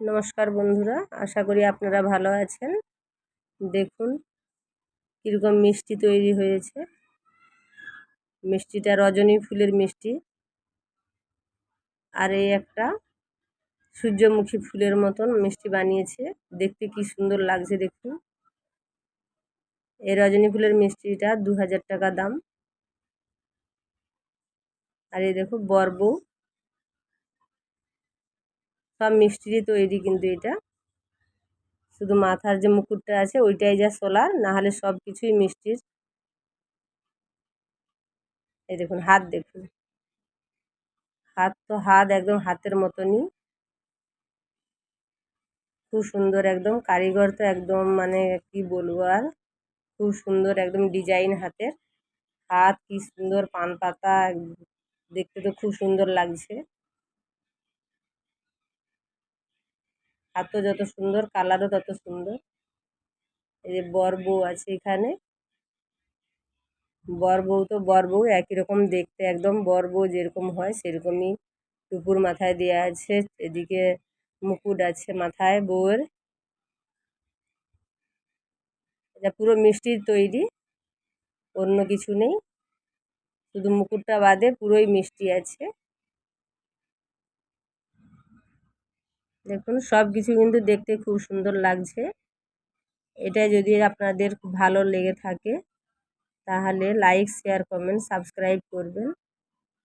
নমস্কার বন্ধুরা, আশা করি আপনারা ভালো আছেন। দেখুন, কীরকম মিষ্টি তৈরি হয়েছে। মিষ্টিটা রজনী ফুলের মিষ্টি। আর এই একটা সূর্যমুখী ফুলের মতন মিষ্টি বানিয়েছে। দেখতে কি সুন্দর লাগছে দেখুন। এই রজনী ফুলের মিষ্টিটা দু হাজার টাকা দাম। আর এই দেখো বরবউ। সব মিষ্টিরই তৈরি কিন্তু এটা। শুধু মাথার যে মুকুটটা আছে, ওইটাই যা সোলার না হলে সব কিছুই মিষ্টির। এই দেখুন, হাত দেখুন। হাত তো হাত একদম হাতের মতনই। খুব সুন্দর একদম, কারিগর তো একদম মানে কি বলব আর? খুব সুন্দর একদম ডিজাইন হাতের। হাত কি সুন্দর, পান পাতা, দেখতে তো খুব সুন্দর লাগছে। হাতও যত সুন্দর, কালারও তত সুন্দর। এই যে বর বউ আছে এখানে। বর বউ তো বর বউ একই রকম দেখতে, একদম বর বউ যেরকম হয় সেরকমই টুপুর মাথায় দেওয়া আছে, এদিকে মুকুট আছে মাথায় বউয়ের। এটা পুরো মিষ্টির তৈরি, অন্য কিছু নেই। শুধু মুকুটটা বাদে পুরোই মিষ্টি আছে। দেখুন সব কিছু কিন্তু দেখতে খুব সুন্দর লাগছে। এটা যদি আপনাদের ভালো লেগে থাকে, তাহলে লাইক শেয়ার কমেন্ট সাবস্ক্রাইব করবেন।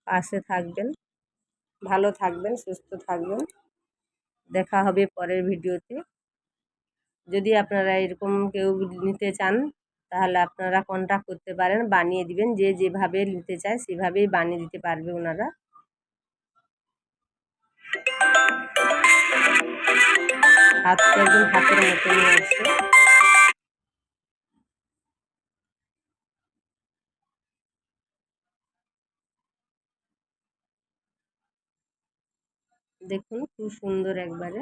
পাশে থাকবেন। ভালো থাকবেন, সুস্থ থাকবেন। দেখা হবে পরের ভিডিওতে। যদি আপনারা এরকম কেউ নিতে চান, তাহলে আপনারা কন্ট্যাক্ট করতে পারেন, বানিয়ে দিবেন। যে যেভাবে নিতে চায়, সেভাবেই বানিয়ে দিতে পারবে ওনারা। হাতটা একদম হাতের আছে দেখুন খুব সুন্দর একবারে।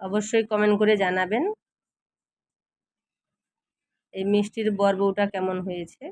অবশ্যই কমেন্ট করে জানাবেন। এই মিষ্টির বরবউটা কেমন হয়েছে?